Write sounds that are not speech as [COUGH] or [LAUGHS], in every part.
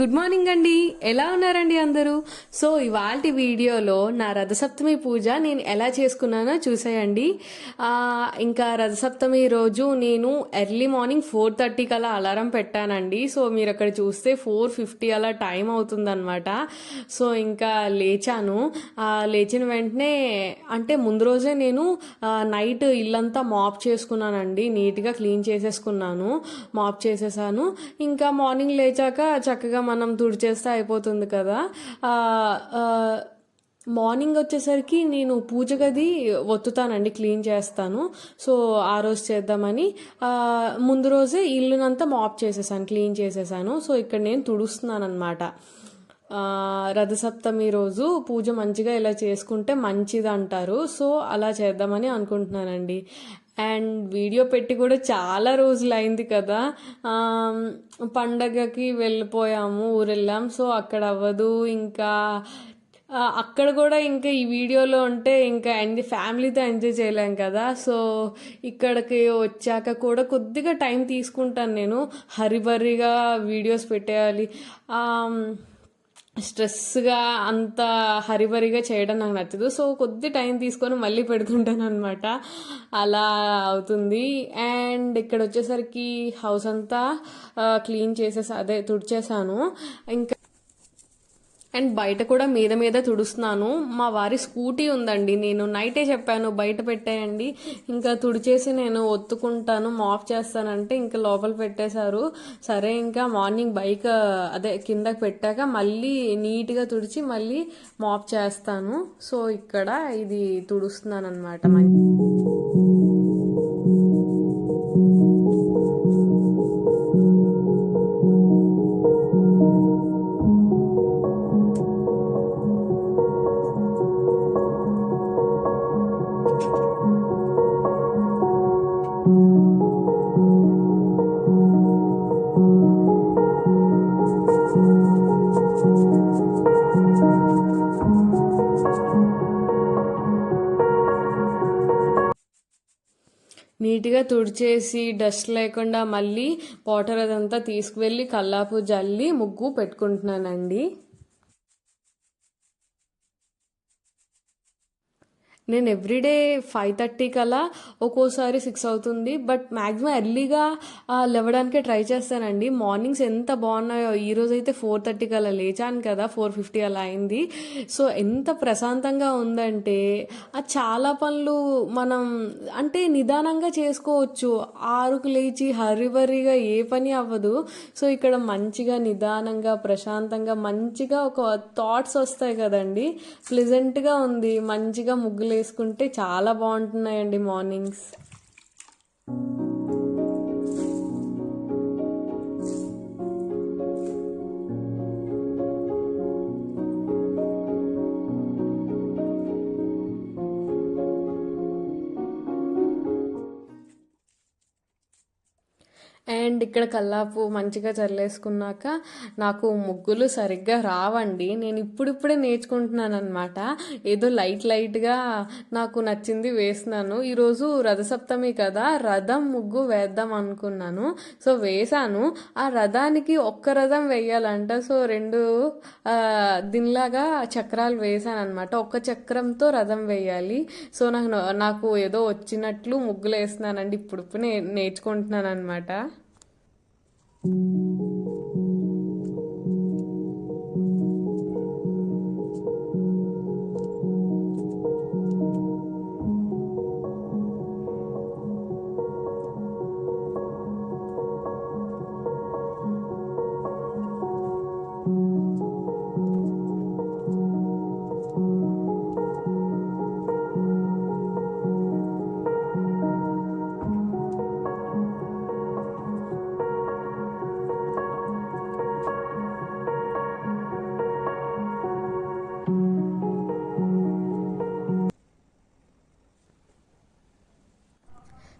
Good morning అండి. ఎలా ఉన్నారండి అందరూ? సో ఇవాళ వీడియోలో నా రథసప్తమి పూజ నేను ఎలా చేసుకున్నానో చూసేయండి. ఇంకా రథసప్తమి రోజు నేను ఎర్లీ మార్నింగ్ ఫోర్ థర్టీకి అలా అలారం పెట్టానండి. సో మీరు అక్కడ చూస్తే ఫోర్ ఫిఫ్టీ అలా టైం అవుతుందన్నమాట. సో ఇంకా లేచాను. లేచిన వెంటనే అంటే ముందు రోజే నేను నైట్ ఇల్లంతా మాప్ చేసుకున్నానండి. నీట్గా క్లీన్ చేసేసుకున్నాను. మాప్ చేసేసాను. ఇంకా మార్నింగ్ లేచాక చక్కగా మనం తుడిచేస్తే అయిపోతుంది కదా. మార్నింగ్ వచ్చేసరికి నేను పూజ గది ఒత్తుతానండి క్లీన్ చేస్తాను. సో ఆ రోజు చేద్దామని ముందు రోజే ఇల్లునంతా మాప్ చేసేసాను క్లీన్ చేసేసాను. సో ఇక్కడ నేను తుడుస్తున్నాను అనమాట రథసప్తమి రోజు పూజ మంచిగా ఇలా చేసుకుంటే మంచిది అంటారు సో అలా చేద్దామని అనుకుంటున్నానండి. అండ్ వీడియో పెట్టి కూడా చాలా రోజులు అయింది కదా పండగకి వెళ్ళిపోయాము ఊరెళ్ళాం. సో అక్కడ అవ్వదు. ఇంకా అక్కడ కూడా ఇంకా ఈ వీడియోలో ఉంటే ఇంకా ఎంజాయ్ ఫ్యామిలీతో ఎంజాయ్ చేయలేం కదా. సో ఇక్కడికి వచ్చాక కూడా కొద్దిగా టైం తీసుకుంటాను నేను. హరిబరిగా వీడియోస్ పెట్టేయాలి. స్ట్రెస్గా అంత హరిబరిగా చేయడం నాకు నచ్చదు. సో కొద్ది టైం తీసుకొని మళ్ళీ పెడుతుంటాను అనమాట అలా అవుతుంది. అండ్ ఇక్కడ వచ్చేసరికి హౌస్ అంతా క్లీన్ చేసేసా అదే తుడిచేసాను. ఇంకా అండ్ బయట కూడా మీద మీద తుడుస్తున్నాను. మా వారి స్కూటీ ఉందండి. నేను నైటే చెప్పాను బయట పెట్టేయండి. ఇంకా తుడిచేసి నేను ఒత్తుకుంటాను మాఫ్ చేస్తానంటే ఇంకా లోపల పెట్టేశారు. సరే ఇంకా మార్నింగ్ బైక్ అదే కిందకి పెట్టాక మళ్ళీ నీట్గా తుడిచి మళ్ళీ మాఫ్ చేస్తాను. సో ఇక్కడ ఇది తుడుస్తున్నాను అనమాట నీట్గా తుడిచేసి డస్ట్ లేకుండా మళ్ళీ వాటర్ అదంతా తీసుకువెళ్ళి కల్లాపు జల్లి ముగ్గు పెట్టుకుంటున్నానండి. నేను ఎవ్రీడే ఫైవ్ థర్టీకి కల్లా ఒక్కోసారి సిక్స్ అవుతుంది బట్ మ్యాక్సిమం ఎర్లీగా లేవడానికే ట్రై చేస్తానండి. మార్నింగ్స్ ఎంత బాగున్నాయో ఈ రోజు అయితే ఫోర్ థర్టీ కల్లా లేచాను కదా ఫోర్ ఫిఫ్టీ అలా అయింది. సో ఎంత ప్రశాంతంగా ఉందంటే ఆ చాలా పనులు మనం అంటే నిదానంగా చేసుకోవచ్చు. ఆరుకు లేచి హరివరిగా ఏ పని అవ్వదు. సో ఇక్కడ మంచిగా నిదానంగా ప్రశాంతంగా మంచిగా ఒక థాట్స్ వస్తాయి కదండి. ప్లెజెంట్గా ఉంది మంచిగా ముగ్గులు వేసుకుంటే చాలా బాగుంటున్నాయండి మార్నింగ్స్. అండ్ ఇక్కడ కల్లాపు మంచిగా చల్లేసుకున్నాక నాకు ముగ్గులు సరిగ్గా రావండి. నేను ఇప్పుడిప్పుడే నేర్చుకుంటున్నాను అనమాట ఏదో లైట్ లైట్గా నాకు నచ్చింది వేసినాను. ఈరోజు రథసప్తమి కదా రథం ముగ్గు వేద్దాం అనుకున్నాను. సో వేసాను ఆ రథానికి ఒక్క రథం వేయాలంట. సో రెండు దీనిలాగా చక్రాలు వేసాను అనమాట ఒక్క చక్రంతో రథం వేయాలి. సో నాకు నాకు ఏదో వచ్చినట్లు ముగ్గులు వేస్తున్నానండి. ఇప్పుడు నే నేర్చుకుంటున్నాను అనమాట Thank you.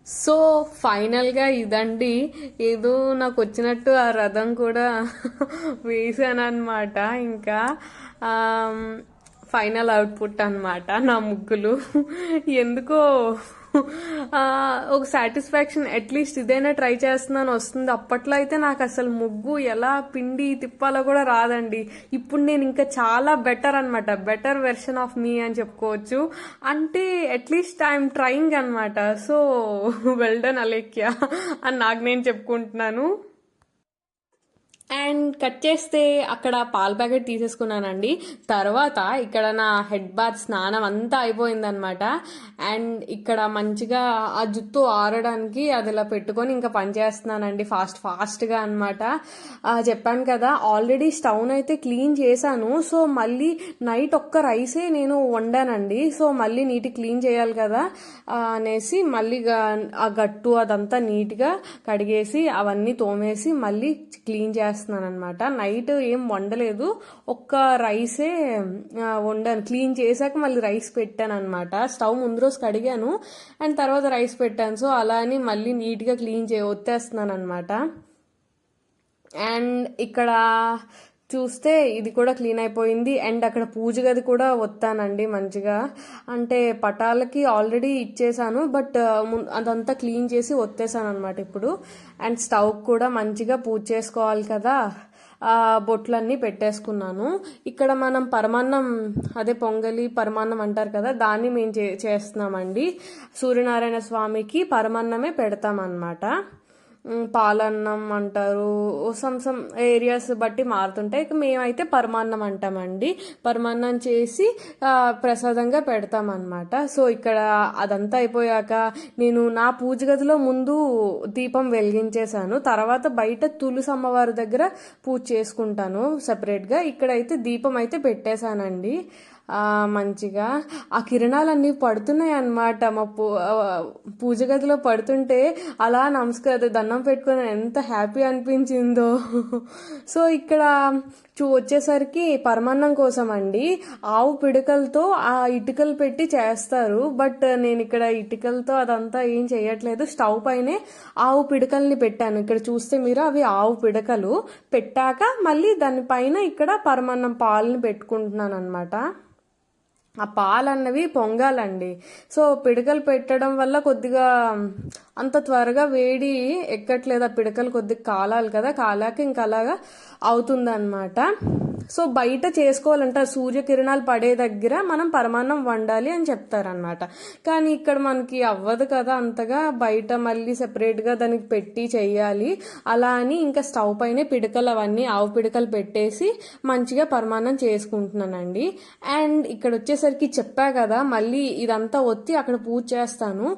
సో ఫైనల్గా ఇదండి. ఏదో నాకు వచ్చినట్టు ఆ రథం కూడా [LAUGHS] వేసాను అనమాట ఇంకా ఫైనల్ అవుట్పుట్ అనమాట నా ముగ్గులు. [LAUGHS] ఎందుకో ఒక సాటిస్ఫాక్షన్ అట్లీస్ట్ ఇదైనా ట్రై చేస్తున్నాను వస్తుంది. అప్పట్లో అయితే నాకు అసలు ముగ్గు ఎలా పిండి తిప్పాలో కూడా రాదండి. ఇప్పుడు నేను ఇంకా చాలా బెటర్ అనమాట బెటర్ వెర్షన్ ఆఫ్ మీ అని చెప్పుకోవచ్చు. అంటే అట్లీస్ట్ ఐఎమ్ ట్రయింగ్ అనమాట సో వెల్ డన్ అలేఖ్య అని నాకు నేను చెప్పుకుంటున్నాను. అండ్ కట్ చేస్తే అక్కడ పాల ప్యాకెట్ తీసేసుకున్నానండి. తర్వాత ఇక్కడ నా హెడ్ బాత్ స్నానం అంతా అయిపోయిందనమాట అండ్ ఇక్కడ మంచిగా ఆ జుట్టు ఆరడానికి అది ఇలా పెట్టుకొని ఇంకా పనిచేస్తున్నానండి ఫాస్ట్ ఫాస్ట్గా అనమాట చెప్పాను కదా ఆల్రెడీ స్టవ్ అయితే క్లీన్ చేశాను. సో మళ్ళీ నైట్ ఒక్క రైసే నేను వండానండి. సో మళ్ళీ నీట్ క్లీన్ చేయాలి కదా అనేసి మళ్ళీ ఆ గట్టు అదంతా నీట్గా కడిగేసి అవన్నీ తోమేసి మళ్ళీ క్లీన్ చేస్తాను. చేస్తున్నాను అనమాట నైట్ ఏం వండలేదు. ఒక్క రైసే వండాను. క్లీన్ చేశాక మళ్ళీ రైస్ పెట్టాను అనమాట స్టవ్ ముందు రోజు కడిగాను. అండ్ తర్వాత రైస్ పెట్టాను. సో అలా అని మళ్ళీ నీట్గా క్లీన్ చే వచ్చేస్తున్నాను అనమాట అండ్ ఇక్కడ చూస్తే ఇది కూడా క్లీన్ అయిపోయింది. అండ్ అక్కడ పూజ గది కూడా వస్తానండి మంచిగా. అంటే పటాలకి ఆల్రెడీ ఇచ్చేసాను బట్ అదంతా క్లీన్ చేసి ఒత్తేసాను అనమాట ఇప్పుడు. అండ్ స్టవ్ కూడా మంచిగా పూజ చేసుకోవాలి కదా. ఆ బొట్లన్నీ పెట్టేసుకున్నాను. ఇక్కడ మనం పరమాన్నం అదే పొంగలి పరమాన్నం అంటారు కదా దాన్ని మేము చే చేస్తున్నామండి. సూర్యనారాయణ స్వామికి పరమాన్నమే పెడతామన్నమాట. పాలన్నం అంటారు సమ్ సమ్ ఏరియాస్ బట్టి మారుతుంటాయి. ఇక మేమైతే పరమాన్నం అంటామండి. పరమాన్నం చేసి ప్రసాదంగా పెడతామన్నమాట. సో ఇక్కడ అదంతా అయిపోయాక నేను నా పూజ గదిలో ముందు దీపం వెలిగించేశాను. తర్వాత బయట తులసి అమ్మవారి దగ్గర పూజ చేసుకుంటాను సపరేట్గా ఇక్కడైతే దీపం అయితే పెట్టేశానండి. మంచిగా. ఆ కిరణాలన్నీ పడుతున్నాయి అన్నమాట మా పూ పూజ గదిలో పడుతుంటే అలా నమస్కారం దండం పెట్టుకుని ఎంత హ్యాపీ అనిపించిందో. సో ఇక్కడ చూ వచ్చేసరికి పరమాన్నం కోసం అండి ఆవు పిడకలతో ఆ ఇటుకలు పెట్టి చేస్తారు. బట్ నేను ఇక్కడ ఇటుకలతో అదంతా ఏం చేయట్లేదు. స్టవ్ పైనే ఆవు పిడకల్ని పెట్టాను. ఇక్కడ చూస్తే మీరు అవి ఆవు పిడకలు. పెట్టాక మళ్ళీ దానిపైన ఇక్కడ పరమాన్నం పాలని పెట్టుకుంటున్నాను అనమాట ఆ పాలన్నవి పొంగాలండి. సో పిడకలు పెట్టడం వల్ల కొద్దిగా అంత త్వరగా వేడి ఎక్కట్లేదు. ఆ పిడకలు కొద్దిగా కాలాలి కదా కాలాక ఇంకా అలాగా అవుతుందన్నమాట. సో బయట చేసుకోవాలంటే సూర్యకిరణాలు పడే దగ్గర మనం పరమాన్నం వండాలి అని చెప్తారనమాట కానీ ఇక్కడ మనకి అవ్వదు కదా అంతగా. బయట మళ్ళీ సెపరేట్గా దానికి పెట్టి చేయాలి. అలా అని ఇంకా స్టవ్ పైనే పిడకలు అవన్నీ ఆవు పిడకలు పెట్టేసి మంచిగా పరమాన్నం చేసుకుంటున్నానండి. అండ్ ఇక్కడ వచ్చేసరికి చెప్పా కదా మళ్ళీ ఇదంతా ఒత్తి అక్కడ పూజ చేస్తాను.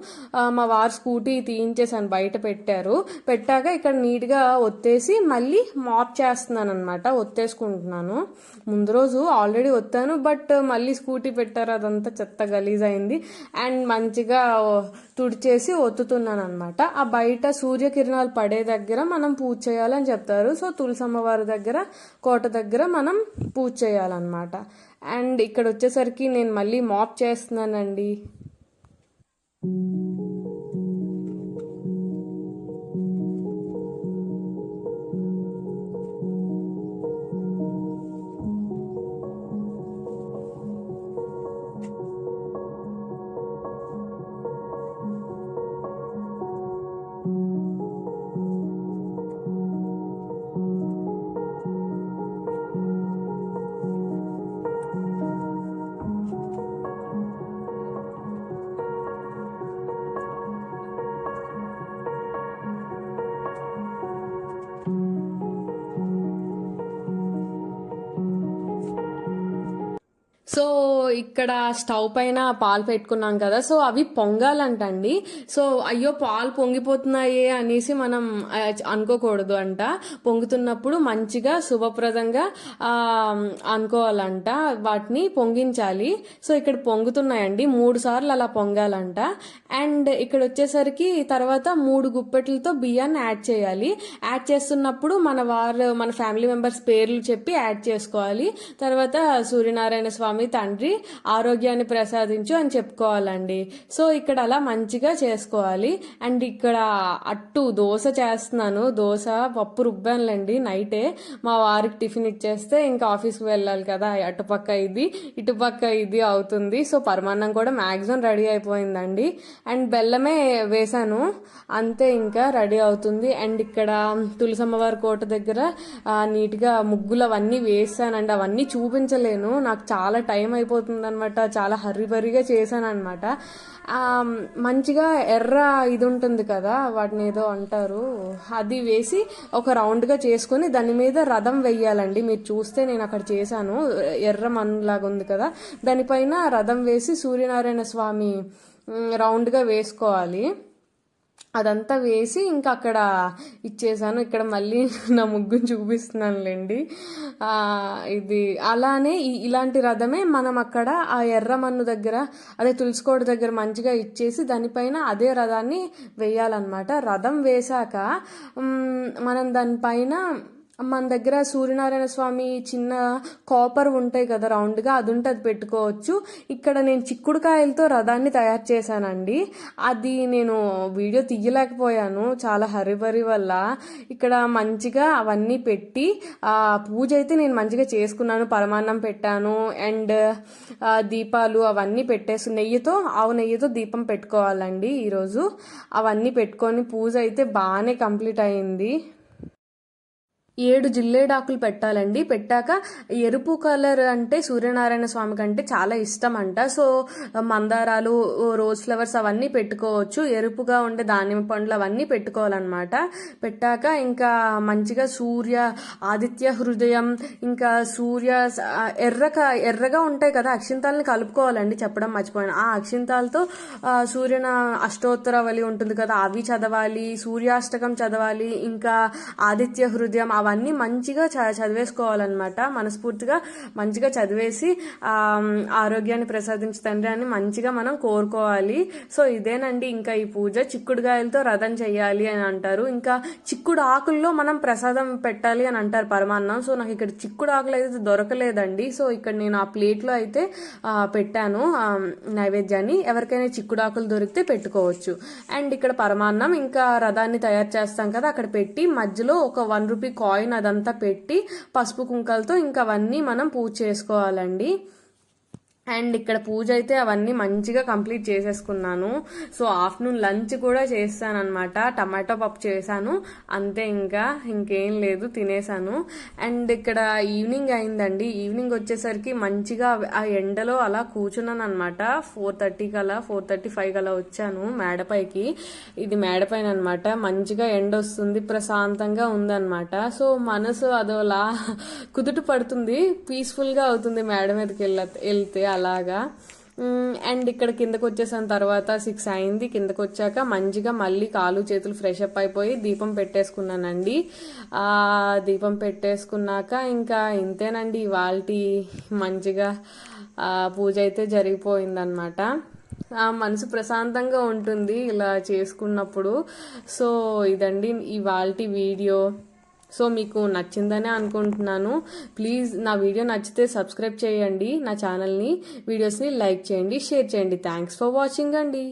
మా వారు స్కూటీ తీయించేసాను బయట పెట్టారు. పెట్టాక ఇక్కడ నీట్గా ఒత్తేసి మళ్ళీ మాప్ చేస్తున్నాను అనమాట ఒత్తేసుకుంటున్నాను. ముందు రోజు ఆల్రెడీ వచ్చాను బట్ మళ్ళీ స్కూటీ పెట్టారు అదంతా చెత్త గలీజ్ అయింది అండ్ మంచిగా తుడిచేసి ఒత్తుతున్నాను అనమాట ఆ బయట సూర్యకిరణాలు పడే దగ్గర మనం పూజ చేయాలని చెప్తారు. సో తులసమ్మవారి దగ్గర కోట దగ్గర మనం పూజ చేయాలన్నమాట. అండ్ ఇక్కడ వచ్చేసరికి నేను మళ్ళీ మాప్ చేస్తున్నానండి. సో ఇక్కడ స్టవ్ పైన పాలు పెట్టుకున్నాం కదా సో అవి పొంగాలంటండి. సో అయ్యో పాలు పొంగిపోతున్నాయే అనేసి మనం అనుకోకూడదు అంట. పొంగుతున్నప్పుడు మంచిగా శుభప్రదంగా అనుకోవాలంట. వాటిని పొంగించాలి. సో ఇక్కడ పొంగుతున్నాయండి. మూడు సార్లు అలా పొంగాలంట. అండ్ ఇక్కడ వచ్చేసరికి తర్వాత మూడు గుప్పెట్లతో బియ్యాన్ని యాడ్ చేయాలి. యాడ్ చేస్తున్నప్పుడు మన వారు మన ఫ్యామిలీ మెంబర్స్ పేర్లు చెప్పి యాడ్ చేసుకోవాలి. తర్వాత సూర్యనారాయణ స్వామి తండ్రి ఆరోగ్యాన్ని ప్రసాదించు అని చెప్పుకోవాలండి. సో ఇక్కడ అలా మంచిగా చేసుకోవాలి. అండ్ ఇక్కడ అట్టు దోశ చేస్తున్నాను. దోశ పప్పు రుబ్బానులేండి నైటే. మా వారికి టిఫిన్ ఇచ్చేస్తే ఇంకా ఆఫీస్కి వెళ్ళాలి కదా. అటుపక్క ఇది ఇటుపక్క ఇది అవుతుంది. సో పరమాన్నం కూడా మ్యాక్సిమం రెడీ అయిపోయిందండి. అండ్ బెల్లమే వేశాను. అంతే ఇంకా రెడీ అవుతుంది. అండ్ ఇక్కడ తులసమ్మవారి కోట దగ్గర నీట్గా ముగ్గులు అవన్నీ వేసానండి అవన్నీ చూపించలేను. నాకు చాలా టైం అయిపోతుంది. అనమాట చాలా హర్రీ బర్రీగా చేశాను అనమాట మంచిగా ఎర్ర ఇది ఉంటుంది కదా వాటిని ఏదో అంటారు. అది వేసి ఒక రౌండ్గా చేసుకొని దాని మీద రథం వెయ్యాలండి. మీరు చూస్తే నేను అక్కడ చేశాను. ఎర్ర మన్లాగా ఉంది కదా. దానిపైన రథం వేసి సూర్యనారాయణ స్వామి రౌండ్గా వేసుకోవాలి. అదంతా వేసి ఇంకా అక్కడ ఇచ్చేసాను. ఇక్కడ మళ్ళీ [LAUGHS] నా ముగ్గును చూపిస్తున్నానులేండి. ఇది అలానే ఇలాంటి రథమే మనం అక్కడ ఆ ఎర్రమన్ను దగ్గర అదే తులసికోట దగ్గర మంచిగా ఇచ్చేసి దానిపైన అదే రథాన్ని వేయాలన్నమాట. రథం వేశాక మనం దానిపైన మన దగ్గర సూర్యనారాయణ స్వామి చిన్న కాపర్ ఉంటాయి కదా రౌండ్గా అది ఉంటే అది పెట్టుకోవచ్చు. ఇక్కడ నేను చిక్కుడుకాయలతో రథాన్ని తయారు చేశానండి. అది నేను వీడియో తీయలేకపోయాను చాలా హరిబరి వల్ల. ఇక్కడ మంచిగా అవన్నీ పెట్టి పూజ అయితే నేను మంచిగా చేసుకున్నాను పరమాన్నం పెట్టాను అండ్ దీపాలు అవన్నీ పెట్టేసి నెయ్యితో ఆవు నెయ్యితో దీపం పెట్టుకోవాలండి ఈరోజు. అవన్నీ పెట్టుకొని పూజ అయితే బాగానే కంప్లీట్ అయింది. ఏడు జిల్లేడాకులు పెట్టాలండి. పెట్టాక ఎరుపు కలర్ అంటే సూర్యనారాయణ స్వామి కంటే చాలా ఇష్టం అంట. సో మందారాలు రోజ్ ఫ్లవర్స్ అవన్నీ పెట్టుకోవచ్చు. ఎరుపుగా ఉండే దానిమ్మ పండ్లు అవన్నీ పెట్టుకోవాలన్నమాట. పెట్టాక ఇంకా మంచిగా సూర్య ఆదిత్య హృదయం ఇంకా సూర్య ఎర్రక ఎర్రగా ఉంటాయి కదా అక్షింతాలని కలుపుకోవాలండి చెప్పడం మర్చిపోయాను. ఆ అక్షింతాలతో సూర్యన సూర్యన అష్టోత్తరవలి ఉంటుంది కదా అవి చదవాలి సూర్యాష్టకం చదవాలి ఇంకా ఆదిత్య హృదయం అవన్నీ మంచిగా చ చదివేసుకోవాలన్నమాట. మనస్ఫూర్తిగా మంచిగా చదివేసి ఆరోగ్యాన్ని ప్రసాదించు తండ్రి అని మంచిగా మనం కోరుకోవాలి. సో ఇదేనండి ఇంకా ఈ పూజ. చిక్కుడుగాయలతో రథం చేయాలి అని అంటారు. ఇంకా చిక్కుడు ఆకుల్లో మనం ప్రసాదం పెట్టాలి అని అంటారు పరమాన్నం. సో నాకు ఇక్కడ చిక్కుడు ఆకులు అయితే దొరకలేదండి. సో ఇక్కడ నేను ఆ ప్లేట్లో అయితే పెట్టాను నైవేద్యాన్ని. ఎవరికైనా చిక్కుడు ఆకులు దొరికితే పెట్టుకోవచ్చు. అండ్ ఇక్కడ పరమాన్నం ఇంకా రథాన్ని తయారు చేస్తాం కదా అక్కడ పెట్టి మధ్యలో ఒక వన్ రూపీ కాయిన్ అదంతా పెట్టి పసుపు కుంకలతో ఇంకా అవన్నీ మనం పూజ చేసుకోవాలండి. అండ్ ఇక్కడ పూజ అయితే అవన్నీ మంచిగా కంప్లీట్ చేసేసుకున్నాను. సో ఆఫ్టర్నూన్ లంచ్ కూడా చేస్తానన్నమాట. టమాటో పప్పు చేశాను. అంతే ఇంకా ఇంకేం లేదు తినేసాను అండ్ ఇక్కడ ఈవినింగ్ అయిందండి. ఈవినింగ్ వచ్చేసరికి మంచిగా ఆ ఎండలో అలా కూర్చున్నాను అనమాట ఫోర్ థర్టీకి అలా ఫోర్ థర్టీ ఫైవ్ అలా వచ్చాను మేడపైకి. ఇది మేడపైన అనమాట మంచిగా ఎండ వస్తుంది ప్రశాంతంగా ఉందన్నమాట. సో మనసు అదోలా కుదుట పడుతుంది. పీస్ఫుల్గా అవుతుంది మేడ మీదకి వెళ్ళ వెళ్తే. అలాగా. అండ్ ఇక్కడ కిందకు వచ్చేసిన తర్వాత సిక్స్ అయింది. కిందకు వచ్చాక మంచిగా మళ్ళీ కాలు చేతులు ఫ్రెష్ అప్ అయిపోయి దీపం పెట్టేసుకున్నానండి. దీపం పెట్టేసుకున్నాక ఇంకా ఇంతేనండి. ఇవాళ మంచిగా పూజ అయితే జరిగిపోయిందనమాట మనసు ప్రశాంతంగా ఉంటుంది ఇలా చేసుకున్నప్పుడు. సో ఇదండి ఇవాళ వీడియో. సో మీకు నచ్చిందనే అనుకుంటున్నాను. ప్లీజ్ నా వీడియో నచ్చితే సబ్స్క్రైబ్ చేయండి నా ఛానల్ని వీడియోస్ని లైక్ చేయండి షేర్ చేయండి. థ్యాంక్స్ ఫర్ వాచింగ్ అండి.